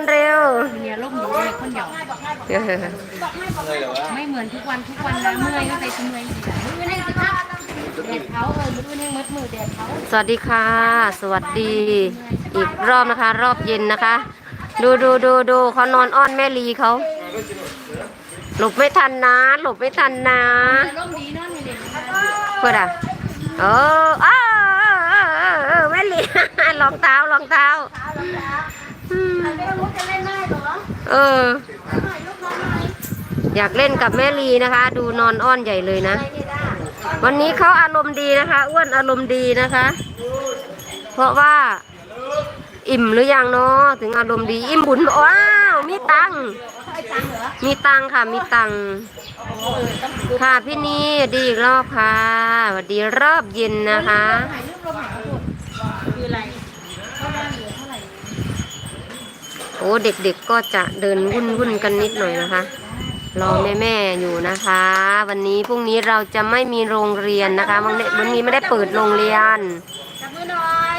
คนเร็วเนี่ยร่มหนูเลยคนหยอกไม่เหมือนทุกวันทุกวันนะเมื่อยก็ไปเมื่อยมือนี่สิครับแดดเขาเออมือนี่มัดมือแดดเขาสวัสดีค่ะ สวัสดี อีกรอบนะคะ รอบเย็นนะคะ ดูดูดูดูเขานอนอ้อนแม่ลีเขาหลบไม่ทันนะ หลบไม่ทันนะแต่ร่มดีเนาะนี่เด็กเพื่อนอะเอออ้าวเออเออเออแม่ลีรองเท้ารองเท้าอืม ไม่รู้จะเล่นได้หรอเอออยากเล่นกับแม่ลีนะคะ ดูนอนอ้อนใหญ่เลยนะวันนี้เขาอารมณ์ดีนะคะอ้วนอารมณ์ดีนะคะ เพราะว่า อิ่มหรือยังเนาะถึงอารมณ์ดี อิ่มบุญว้าวมีตังค์มีตังค์ค่ะมีตังค์ค่ะพี่นี่ดีอีกรอบค่ะสวัสดีรอบเย็นนะคะ ถ่ายรูปลงหาหมดคืออะไรเข้าบ้านเหลือเท่าไหร่ โอ้เด็กๆก็จะเดินวุ่นวุ่นๆกันนิดหน่อยนะคะ รอแม่ๆอยู่นะคะ วันนี้พรุ่งนี้เราจะไม่มีโรงเรียนนะคะวันนี้วันนี้ไม่ได้เปิดโรงเรียนจับมือหน่อย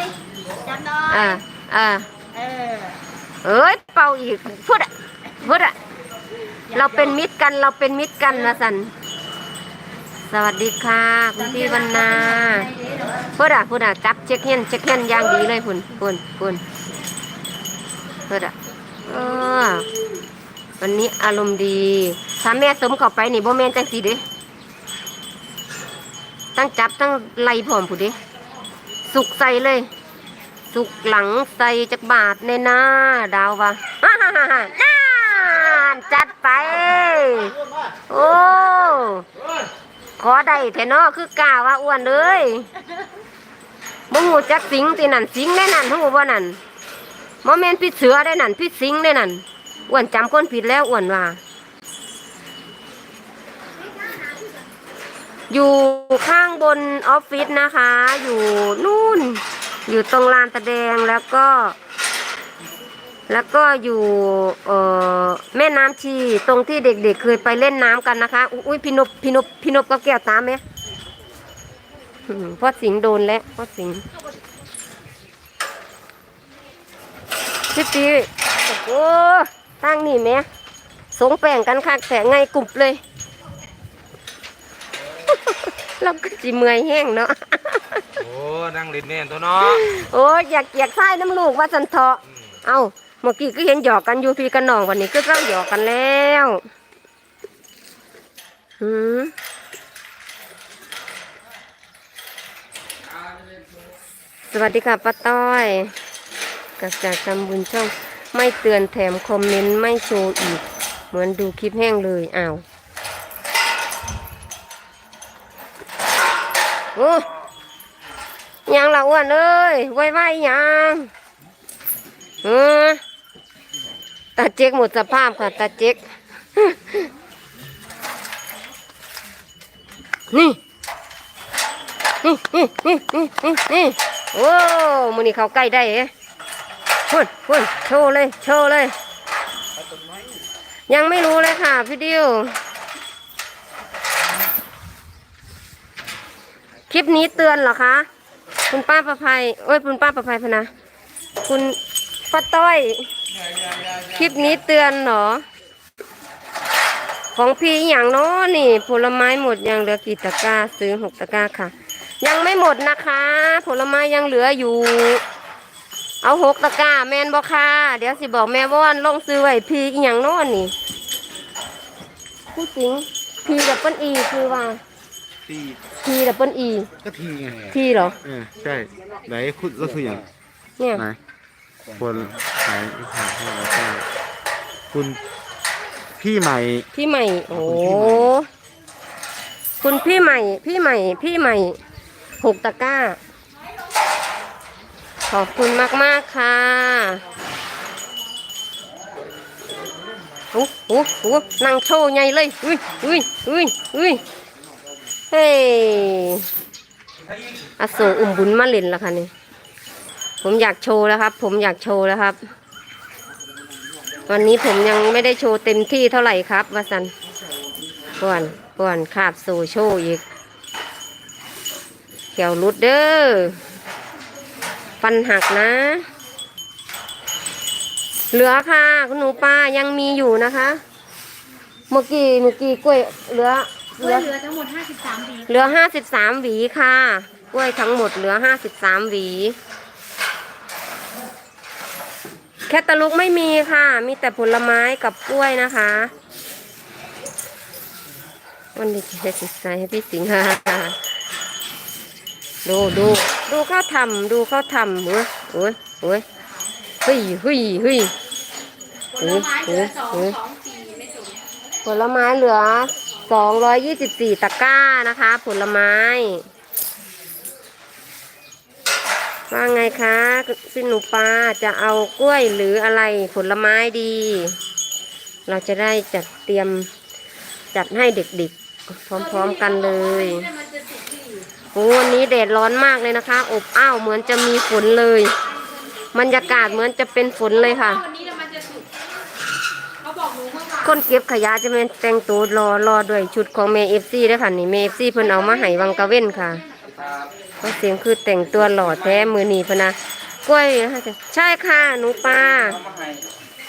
จับหน่อยเออเออเออเอ้ยเป่าอีกพูดอะพูดอะเราเป็นมิตรกันเราเป็นมิตรกันนะสันสวัสดีค่ะคุณพี่วรรณาพูดอะพูดอะจับเช็คเฮนเช็คเฮนอย่างดีเลยคุณคุณคุณพูดอะ เออวันนี้อารมณ์ดีถ้าแม่สมเข้าไปนี่บ่แม่นจังสีเด้ตั้งจับตั้งไล่พร้อมผู้เด้สุกใส่เลย สุกหลังใส่จักบาทในหน้าดาววะน่านจัดไป โอ้ขอได้แท้เนาะคือกาว่าอ้วนเลยบ่หูจักสิงตินั่นสิงได้นั่นหูบ่นั่น บ่แมนพิษเสือได้นั่นพิษสิงได้นั่นอ้วนจำคนผิดแล้วอ้วนว่า อยู่ข้างบนออฟฟิศนะคะ อยู่นู่น อยู่ตรงลานตะแดงแล้วก็ แล้วก็อยู่เอ่อแม่น้ำชีตรงที่เด็กๆเคยไปเล่นน้ำกันนะคะ อุ้ยพี่นบพี่นบพี่นบก็แก้วตามไหมพ่อสิงโดนแล้วพ่อสิง พี่ปีโอ้ตั้งนี่แม่สงแป่งกันคักแต่ไงกลุ่มเลยเราก็จิเมื่อยแห้งเนาะโอ้นั่งเล่นแม่นตัวเนาะโอ้ยอยากอยากใส่น้ำลูกว่าสันเถาะเอาเมื่อกี้ก็เห็นหยอกกันอยู่พี่กันน้องวันนี้ก็ต้องหยอกกันแล้วหืมสวัสดีค่ะป้าต้อย กับจากทำบุญช่องไม่เตือนแถมคอมเมนต์ไม่โชว์อีก เหมือนดูคลิปแห้งเลยอ้าวโอ้ยังละอ้วนเอ้ยไว้ไว้ยังเออตาเจ๊กหมดสภาพค่ะตาเจ๊กนี่นี่นี่นี่นี่นี่โอ้มือนี่เขาใกล้ได้เอ๊ พุ่นพุ่นโชว์เลย โชว์เลย ยังไม่รู้เลยค่ะพี่ดิว คลิปนี้เตือนเหรอคะ คุณป้าประภัยโอ้ย คุณป้าประภัยพนะ คุณป้าต้อย คลิปนี้เตือนเหรอ ของพี่อหย่างเน้อนี่ ผลไม้หมดยังเหลือกี่ตะกร้า ซื้อหกตะกร้าค่ะ ยังไม่หมดนะคะ ผลไม้ยังเหลืออยู่ เอาหกตะกร้าแมนบอค่ะ เดี๋ยวสิบอกแม่ว่านลงซื้อไว้พี่อหย่างเน้อนี่พูดจริงพีดับเบิลอีคือว่าทีพีดับเบิลอีก็ทีไงทีเหรอเออใช่ไหนคุณก็คืออย่างเนี่ยไหนคนขายขายให้เราได้คุณพี่ใหม่ พี่ใหม่ โอ้คุณพี่ใหม่ พี่ใหม่ พี่ใหม่หกตะกร้า ขอบคุณมากมากค่ะโอ้โหโอ้นั่งโชว์ใหญ่เลยอุ้ยอุ้ยอุ้ยอุ้ยเฮ้ยอโศกอุ่มบุญมาเล่นแล้วค่ะนี่ผมอยากโชว์แล้วครับ ผมอยากโชว์แล้วครับ วันนี้ผมยังไม่ได้โชว์เต็มที่เท่าไหร่ครับวาสันก่อนก่อนขาบโซโชว์อีกเขียวรุดเด้อ ฟันหักนะ เหลือค่ะคุณหนูปลายังมีอยู่นะคะ เมื่อกี้เมื่อกี้กล้วยเหลือเหกล้ลืวอยเหลือทั้งหมด53ปีเหลือห้าสิบสามหวีค่ะกล้วยทั้งหมดเหลือห้าสิบสามหวีแคตตาลูกไม่มีค่ะ มีแต่ผลไม้กับกล้วยนะคะ วันนี้จะสิใส่ให้พี่สิงห์ค่ะ ดูดูดูเขาทำดูเขาทำเฮ้ยเฮ้ยเฮ้ยเฮ้ยเฮ้ยเฮ้ยผลไม้เหลือสองเฮ้ยสองปีไม่สูงผลไม้เหลือ224ตะกร้านะคะ ผลไม้ว่าไงคะพี่หนูปลาจะเอากล้วยหรืออะไรผลไม้ดี เราจะได้จัดเตรียมจัดให้เด็กๆ พร้อมๆกันเลย โอ้วันนี้แดดร้อนมากเลยนะคะ อบอ้าวเหมือนจะมีฝนเลยบรรยากาศเหมือนจะเป็นฝนเลยค่ะ วันนี้แล้วมันจะสุกเขาบอกหนูเมื่อวานคนเก็บขยะจะเป็นแต่งตัวรอรอด้วยชุดของเมเอฟซีด้วยค่ะนี่เมเอฟซีเพิ่นเอามาให้วังกะเว้นค่ะเพราะเสียงคือแต่งตัวหล่อแท้มือนีพะนะกล้วยใช่ค่ะหนูปลาเอามาให้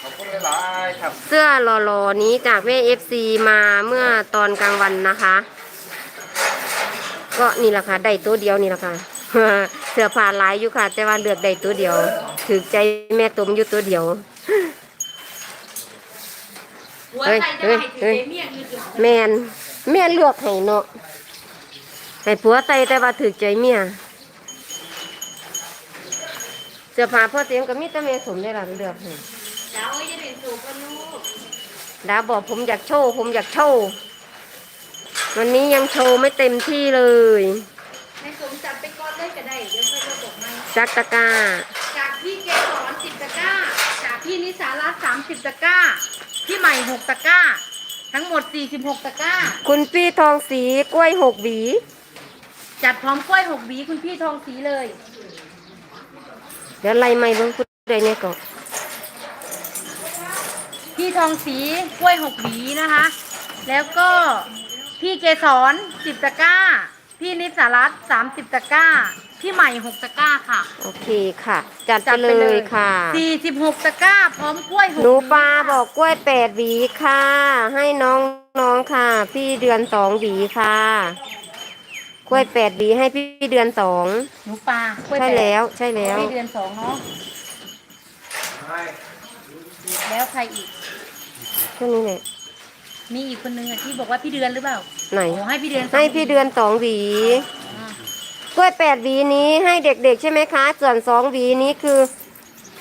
ขอบคุณหลายๆครับ เสื้อหล่อๆนี้จากเมเอฟซีมาเมื่อตอนกลางวันนะคะ ก็นี่แหละค่ะได้ตัวเดียวนี่แหละค่ะเสื้อผ้าหลายอยู่ค่ะ แต่ว่าเลือกได้ตัวเดียวถือใจแม่ตมอยู่ตัวเดียวหัวเฮ้ยใจจะเฮ้ยให้ถืเฮ้อยเมียคือจุดแมนแม่เลือกให้เนาะให้ผัวไตแต่ว่าถือใจเมียเสื้อผ้าพ่อเตียงก็มีแต่แม่สมได้ละเลือกให้เจ้าจะเป็นสูบกันลูกดาบอกผมอยากโชว์ผมอยากโชว์ วันนี้ยังโชว์ไม่เต็มที่เลยในสมจับไปก้อนเลยก็ได้เดี๋ยวค่อยระบบไหมจักตะกร้า จากพี่เกสรสิบตะกร้า จากพี่นิสารัตสามสิบตะกร้า พี่ใหม่หกตะกร้า ทั้งหมดสี่สิบหกตะกร้า คุณพี่ทองสีกล้วยหกหวี จัดพร้อมกล้วยหกหวีคุณพี่ทองสีเลย เดี๋ยวไล่ไม่เบิ่งพูดได้เนี่ยก็พี่ทองสีกล้วยหกหวีนะคะ แล้วก็ พี่เกสรสิบตะกร้า พี่นิสารัตสามสิบตะกร้า พี่ใหม่หกตะกร้าค่ะโอเคค่ะ จัดไปจัดเลไปเลยยค่ะสี่สิบหกตะกร้า พร้อมกล้วยหกหนูวีปลาค่ะบอกกล้วยแปดหวีค่ะ ให้น้องน้องค่ะ พี่เดือนสองหวีค่ะ กล้วยแปดหวีให้พี่เดือนสองหนูปลากล้วยใช่แปดแล้วใช่แล้ว พี่เดือนสองเนาะแล้วใครอีกแค่นี้แหละ มีอีกคนนึงอะที่บอกว่าพี่เดือนหรือเปล่าไหน โอ้ให้พี่เดือนสองให้พี่เดือนสองหวี อ่ากล้วยแปดหวีนี้ให้เด็กๆใช่ไหมคะ ส่วนสองหวีนี้คือ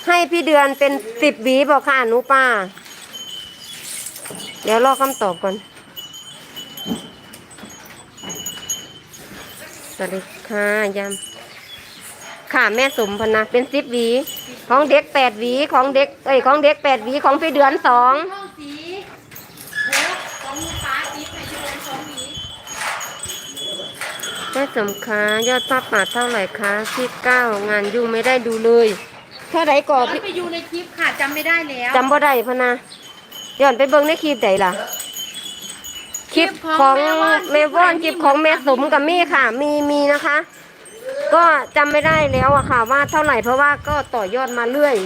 ให้พี่เดือนเป็นสิบหวีบอกค่ะหนูป้า เดี๋ยวรอคำตอบก่อน สวัสดีค่ะยามค่ะแม่สมพนะเป็นสิบหวี ของเด็กแปดหวีของเด็กเอ้ยของเด็กแปดหวีของพี่เดือนสองห้องสีโอ้ของหนูปลาสีให้พี่เดือนสองหวี แม่สมคะยอดภาพป่าเท่าไหร่คะที่เก้างานยุ่งไม่ได้ดูเลย เท่าไหร่ก่อย้อนพี่ไปอยู่ในคลิปค่ะจำไม่ได้แล้วจำบ่ได้พะนะย้อนไปเบิ่งในคลิปใดล่ะ คลิปของแม่ว่อนคลิปของแม่สมกับมี่ค่ะ มีมีนะคะ ก็จำไม่ได้แล้วอะค่ะ ว่าเท่าไหร่เพราะว่าก็ต่อยอดมาเรื่อย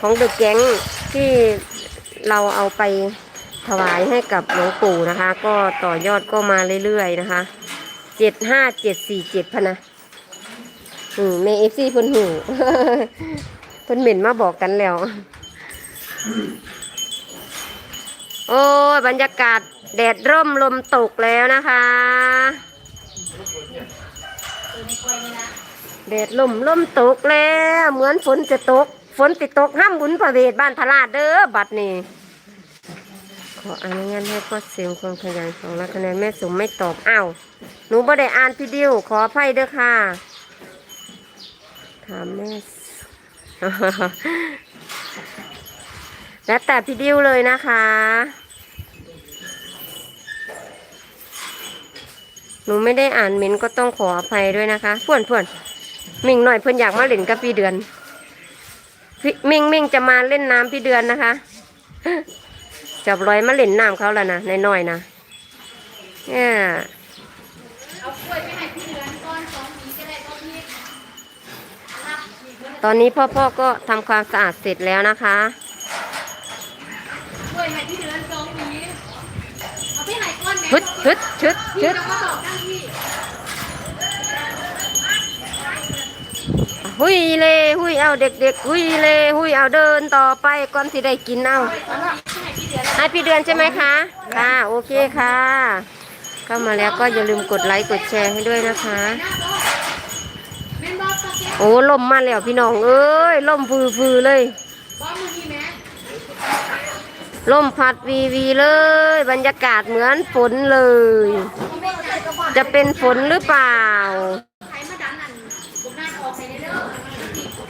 ของเดอะแก๊งที่เราเอาไปถวายให้กับหลวงปู่นะคะ ก็ต่อยอดก็มาเรื่อยๆนะคะ เจ็ดห้าเจ็ดสี่เจ็ดพะนะอืมเมเอฟซีเพิ่นหูเพิ่นเหม็นมาบอกกันแล้ว โอ้ยบรรยากาศแดดร่มลมตกแล้วนะคะแดดลมลมตกแล้ว เหมือนฝนจะตก ฝนติดตกห้ามบุญประเวทบ้านพลาดเด้อบัดนี้ ขออนุญาตให้พ่อเสียงความขยันของรักคะแนนแม่สมไม่ตอบอ้าวหนูบ่ได้อ่านพี่ดิวขออภัยเด้อค่ะ ถามแม่ แล้วแต่พี่ดิวเลยนะคะ หนูไม่ได้อ่านเม้นก็ต้องขออภัยด้วยนะคะพ่วนพ่วนมิงหน่อยเพื่อนอยากมาเล่นกับพี่เดือนมิงมิงจะมาเล่นน้ำพี่เดือนนะคะ จับรอยมาเล่นน้ำเขาแล้วนะน้อยๆนะเนี่ยเอากล้วยไปให้พี่เดือนก้อนสองหวีก็ได้ก็พี่รับอีกคนตอนนี้พ่อพ่อก็ทำความสะอาดเสร็จแล้วนะคะกล้วยให้พี่เดือนสองหวีเอาไปให้ก้อนแม่ฮึดฮึดชึดพี่ชึดจะมาบอกทั้งพี่หุยเลหุยเอาเด็กๆหุยเลหุยเอาเดินต่อไปก่อนสิได้กินเอา ให้พี่เดือนใช่ไหมคะค่ะโอเคค่ะ เข้ามาแล้วก็อย่าลืมกดไลค์กดแชร์ให้ด้วยนะคะ โอ้ล่มมาแล้วพี่น้อง เอ้ยล่มฟืฟืเลยล่มพัดวีวีเลย บรรยากาศเหมือนฝนเลย จะเป็นฝนหรือเปล่า ใครมาดันนั่นบุกหน้าออกไปในเด้อ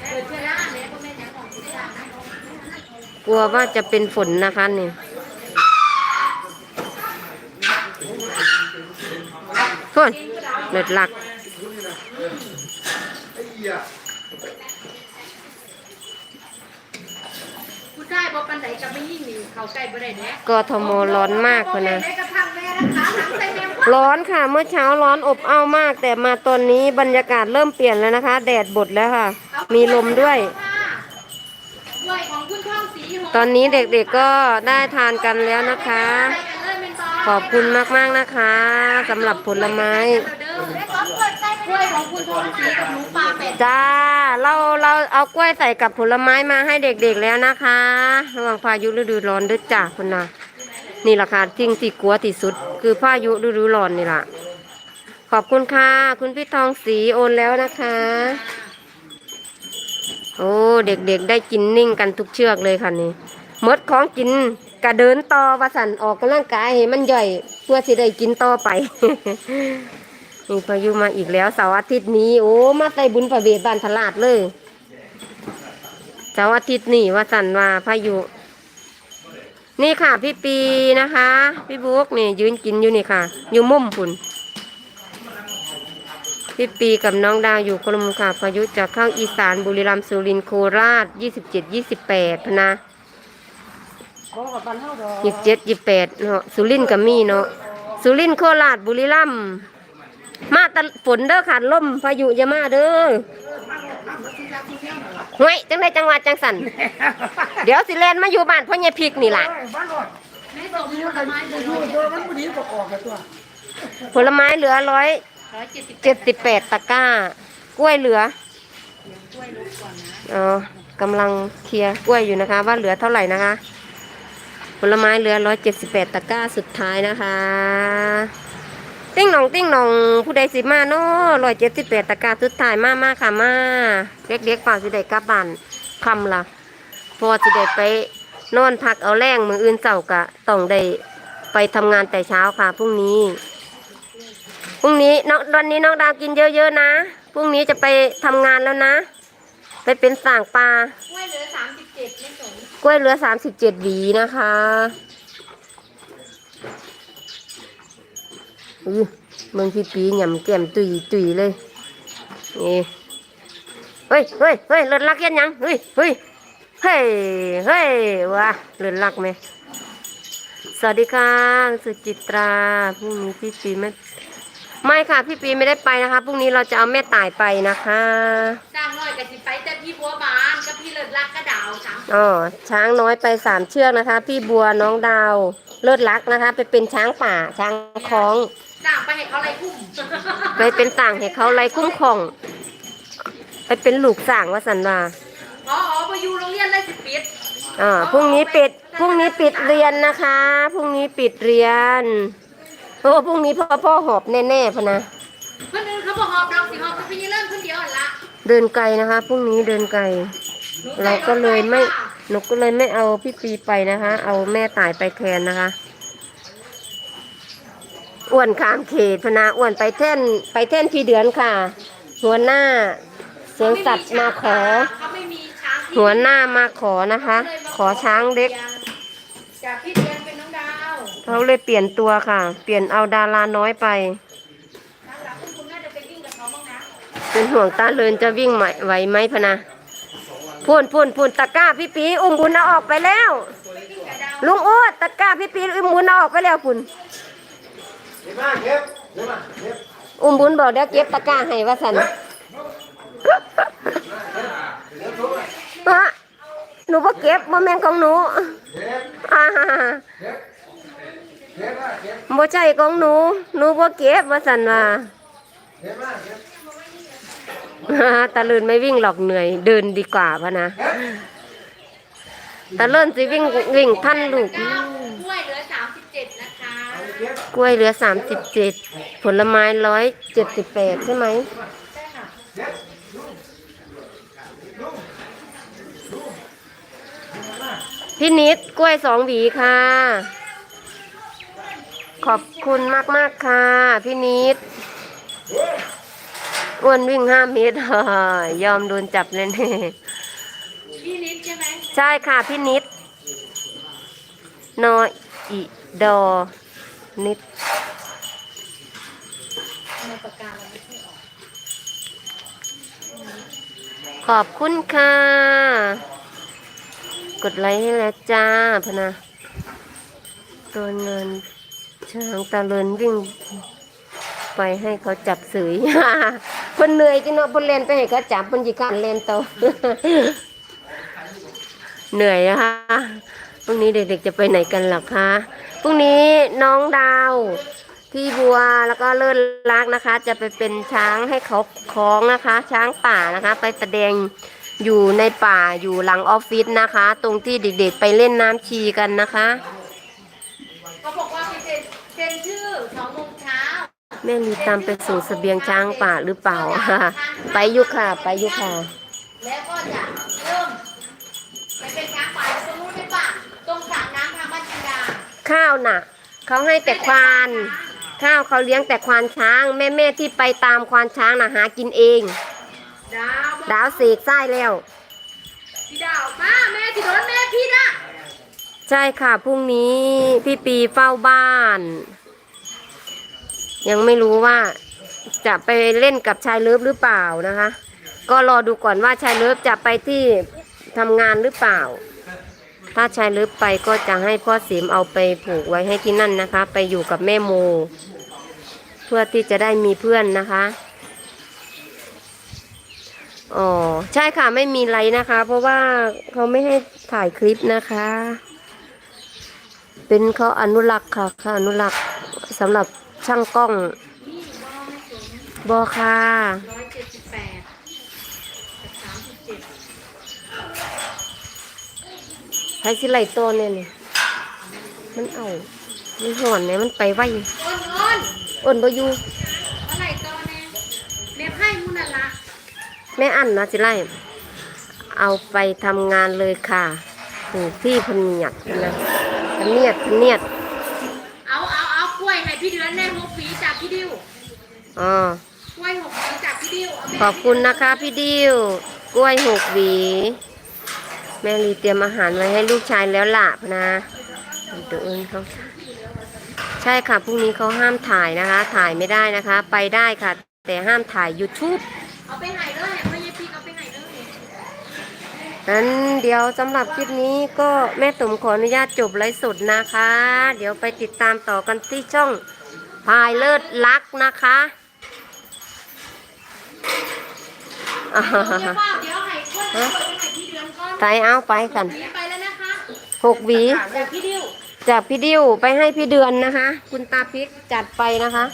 เปิดเชื้อราเนี่ยพ่อแม่ยังของเชื้อรานะ กลัวว่าจะเป็นฝนนะคะนี่คนเลิดหลัก ผู้ชายบอกปันไหนจะไม่ยิ่งหนีเขาใกล้บ่ได้แน่กทมร้อนมากเลยนะแม่กระทั่งแม่นะคะหลังใส่แม่ว่าร้อนค่ะ เมื่อเช้าร้อนอบอ้าวมาก แต่มาตอนนี้บรรยากาศเริ่มเปลี่ยนแล้วนะคะ แดดบดแล้วค่ะ มีลมด้วย ด้วยขอ ตอนนี้เด็กๆก็ได้ทานกันแล้วนะคะ ขอบคุณมากๆนะคะสำหรับผลไม้กล้วยของคุณทองสีกับหนูปลาเป็ดจ้า เราเราเอากล้วยใส่กับผลไม้มาให้เด็กๆแล้วนะคะ ระหว่างพายุฤดูร้อนด้วยจ้าคุณนะนี่แหละค่ะสิ่งที่กลัวที่สุด คือพายุฤดูร้อนนี่แหละขอบคุณค่ะ คุณพี่ทองสีโอนแล้วนะคะ โอ้เด็กๆได้กินนิ่งกันทุกเชือกเลยค่ะนี่มดของกินกระเดินต่อว่าสันออกกำลังกายให้มันย่อยเพื่อสิได้กินต่อไปนี่พายุมาอีกแล้วเสาร์อาทิตย์นี้โอ้มาใส่บุญประเวทบานตลาดเลยเสาร์อาทิตย์นี้ว่าสันว่าพายุ นี่ค่ะพี่ปีนะคะ พี่บุ๊กนี่ยืนกินอยู่นี่ค่ะ อยู่มุมพุ่น พี่ปีกับน้องดาวอยู่คนละมุมค่ะพายุจะเข้าอีสานบุรีรัมย์สุรินทร์โคราชยี่สิบเจ็ดยี่สิบแปดพะนะยี่สิบเจ็ดยี่สิบแปดเนาะสุรินทร์กับมีเนาะสุรินทร์โคราชบุรีรัมย์มาแตะฝนเด้อขาดลมพายุอย่ามาเด้อห่วยจังได้จังหวัดจังสันเดี๋ยวสิแลนมาอยู่บ้านพ่อใหญ่พริกนี่ล่ะแม่ส่งผลไม้เลยผลไม้เหลือร้อย ร้อยเจ็ดสิบเจ็ดสิบแปดตะกร้า กล้วยเหลืออ๋อกำลังเคลียร์กล้วยอยู่นะคะ ว่าเหลือเท่าไหร่นะคะ ผลไม้เหลือร้อยเจ็ดสิบแปดตะกร้าสุดท้ายนะคะ ติ้งหนองติ้งหนองผู้ใดสิมาเนาะร้อยเจ็ดสิบแปดตะกร้าสุดท้ายมากมากค่ะมาเด็กๆฝ่ากสิได้กลับบ้านคำละพอสิได้ไปนอนพักเอาแรงมืออื่นเจ้ากะต้องได้ไปทำงานแต่เช้าค่ะพรุ่งนี้ พรุ่งนี้น้องวันนี้น้องดาวกินเยอะๆนะพรุ่งนี้จะไปทำงานแล้วนะ ไปเป็นสั่งปลากล้วยเหลือสามสิบเจ็ดไม่สนกล้วยเหลือสามสิบเจ็ดหวีนะคะอือเมืองพี่ปีหย่ำแก้มตุยตุยๆเลยนี่เฮ้ยเฮ้ยเฮ้ยเลือดลักเย็นยังเฮ้ยเฮ้ยเฮ้ยเฮ้ยว้าเลือดลักไหมสวัสดีค่ะสุจิตราพรุ่งนี้พี่ปีไม่ ไม่ค่ะ พี่ปีไม่ได้ไปนะคะพรุ่งนี้เราจะเอาแม่ตายไปนะคะสร้างน้อยกับสิไปแต่พี่บัวบานกับพี่เลิศรักกระดาวสามอ๋อช้างน้อยไปสามเชือกนะคะ พี่บัวน้องดาวเลิศรักนะคะ ไปเป็นช้างป่าช้างคล้องสร้างไปให้เขาอะไรคุ้มไปเป็นต่างให้เขาไล่คุ้มครอง ไปเป็นลูกสร้างวสันวาอ๋ออ๋อไปอยู่โรงเรียนเลยสิปิดอ่าพรุ่งนี้ปิดพรุ่งนี้ปิดเรียนนะคะพรุ่งนี้ปิดเรียนโอ้พรุ่งนี้พ่อพ่อหอบแน่ๆพะนะเพื่อนอื่นเขาบอกหอบดอกสิหอบก็พี่เริ่มคนเดียวหั่นละเดินไกลนะคะพรุ่งนี้เดินไกล หนูเราใส่ก็เลยไม่รถฟค่ะหนูก็เลยไม่เอาพี่ปีไปนะคะ เอาแม่ตายไปแทนนะคะอ้วนข้ามเขตพนาอ้วนไปแท่นไปแท่นพี่เดือนค่ะ หัวหน้าสวนสัตว์มาขอ เขาไม่มีช้างที่หัวหน้ามาขอนะคะ ขอช้างเล็ก จากพี่เดื เขาเลยเปลี่ยนตัวค่ะ เปลี่ยนเอาดาราน้อยไป เป็นห่วงตาเลินจะวิ่งไหวไหวไหมพนะพูนพูนพูนตะกร้าพี่ปีอุ้มบุญเอาออกไปแล้ว ลุงอ้วดตะกร้าพี่ปีอุ้มบุญเอาออกไปแล้วคุณอุ้มบุญบอกเดี๋ยวเก็บตะกร้าให้ว่าสันหนูบ่เก็บบ่แม่นของหนูอ่า บ่ใช่ของหนู หนูบ่เก็บว่าซั่นว่าตะเลินไม่วิ่งหรอกเหนื่อย เดินดีกว่าพะนะตะเลินสิวิ่งวิ่งท่านลูก กล้วยเหลือสามสิบเจ็ดนะคะ กล้วยเหลือสามสิบเจ็ดผลไม้ร้อยเจ็ดสิบแปดใช่ไหมใช่ค่ะ พี่นิดกล้วยสองหวีค่ะ ขอบคุณมากมากๆค่ะ พี่นิดอ้วนวิ่งห้าเมตรยอมโดนจับแน่พี่นิดใช่ไหมๆใช่ค่ะพี่นิดนออีดอนิดในปากกาเราไม่ใช่ออกขอบคุณค่ะ กดไลค์ให้แล้วจ้าพะนะตัวเงิน ช้างตะเลินวิ่งไปให้เขาจับสือเพิ่นเหนื่อยจิเนาะเพิ่นเล่นไปให้เขาจับเพิ่นสิข้านเล่นต่อเหนื่อยนะคะพรุ่งนี้เด็กๆจะไปไหนกันหรอคะพรุ่งนี้น้องดาวพี่บัวแล้วก็เลิศรักนะคะ จะไปเป็นช้างให้เขาคล้องนะคะ ช้างป่านะคะ ไปแสดงอยู่ในป่าอยู่หลังออฟฟิศนะคะ ตรงที่เด็กๆไปเล่นน้ำชีกันนะคะ เขาบอกว่าเป็นเซ็นชื่อสองโมงเช้า แม่ลีตามไปสู่เสบียงช้างป่าหรือเปล่า ไปอยุค่ะ ไปอยุค่ะ แล้วก็จะเริ่มไปเป็นช้างป่าตรงนู้นได้ป่ะตรงสระน้ำทางบ้านจินดาข้าวน่ะ เขาให้แต่ควาน ข้าวเขาเลี้ยงแต่ควานช้าง แม่แม่ๆที่ไปตามควานช้างน่ะหากินเอง ดาวบอกดาวเสกไส้แล้ว พี่ดาวมาแม่ที่โดนแม่พี่นะใช่ค่ะพรุ่งนี้พี่ปีเฝ้าบ้าน ยังไม่รู้ว่าจะไปเล่นกับชายเลิฟหรือเปล่านะคะ ก็รอดูก่อนว่าชายเลิฟจะไปที่ทำงานหรือเปล่า ถ้าชายเลิฟไปก็จะให้พ่อเสียมเอาไปผูกไว้ให้ที่นั่นนะคะ ไปอยู่กับแม่โม เพื่อที่จะได้มีเพื่อนนะคะอ๋อใช่ค่ะไม่มีไรนะคะ เพราะว่าเขาไม่ให้ถ่ายคลิปนะคะ เป็นเขาอนุรักษ์ค่ะเขาอนุรักษ์สำหรับ ช่างกล้องพี่ว่าไม่สนบอค่ะร้อยเจ็ดสิบแปดกับสามสิบเจ็ดไผสิไหลตัวเนี่ยนี่มันเอา มันห่อนเนี่ยมันไปไวอ้นอ้นอ้นบ่อยู่เมื่อไหร่ตอนแน่แม่ไพ่มุนันละแม่อันนะสิไล่เอาไปทำงานเลยค่ะถูกที่พะเนียดนะพะเนียดพะเนียด อ๋อวยหกหวีจากพี่ดิวเาขอบคุณนะคะพี่ดิวกล้วยหกหวี แม่ลีเตรียมอาหารไว้ให้ลูกชายแล้วล่ะพะนะเดินเขาใช่ค่ะพรุ่งนี้เขาห้ามถ่ายนะคะ ถ่ายไม่ได้นะคะ ไปได้ค่ะ แต่ห้ามถ่าย YouTube เอาไปไหนเลยพ่อยายพีเอาไปไหนเลยนั้นเดี๋ยวสำหรับคลิปนี้ก็แม่ตุ่มขออนุญาตจบไลฟ์สดนะคะ เดี๋ยวไปติดตามต่อกันที่ช่องพายเลิศลักนะคะ อ่าเดี๋ยวเปล่าเดี๋ยวให้กล้วยกล้วยไปไหนพี่เดือนก่อนไปเอาไปกันหวีไปแล้วนะคะหกหวีจากพี่ดิวจากพี่ดิวไปให้พี่เดือนนะคะ คุณตาพิกจัดไปนะคะ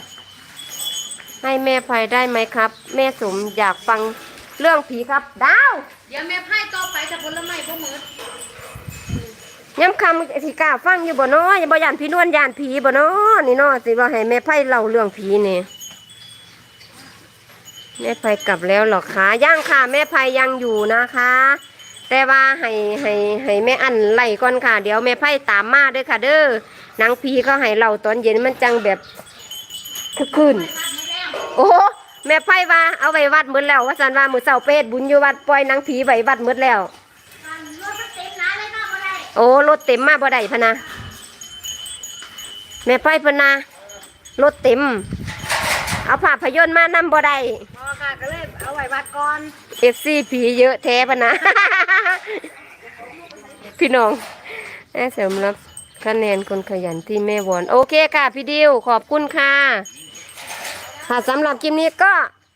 ให้แม่ภัยได้ไหมครับ แม่สมอยากฟังเรื่องผีครับ ดาว เดี๋ยวแม่ไพ่ต่อไปจากผลไม้พวกมือย้ำคำสิกล้าฟังอยู่บ่เนาะอย่าบ่ยานพี่นวลยานผีบ่เนาะนี่เนาะสิว่าให้แม่ไพ่เล่าเรื่องผีนี่ แม่ไพ่กลับแล้วหรอคะย่างค่ะ แม่ไพ่ยังอยู่นะคะ แต่ว่าให้ให้ให้แม่อันไล่ก่อนค่ะ เดี๋ยวแม่ไพ่ตามมาด้อค่ะ เด้อนังผีเขาให้เราตอนเย็นมันจังแบบคึกคืนโอ้แม่ไพ่ว่าเอาไว้วัดหมดแล้วว่าสันว่ามือเสาเป็ดบุญอยู่วัดปล่อยนังผีไว้วัดหมดแล้วโอ้รถเต็มมาบ่ได้พนะแม่ไพ่พนะรถเต็ม เอาภาพยนตร์มานำบ่ได้พอค่ะก็เลยเอาไว้วัดก่อนเอฟซีผีเยอะแท้พะนะ พี่น้องแม่เสริมรับคะแนนคนขยันที่แม่วอน โอเคค่ะ พี่ดิวขอบคุณค่ะค่ะสำหรับคลิปนี้ก็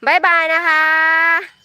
บายบายนะคะ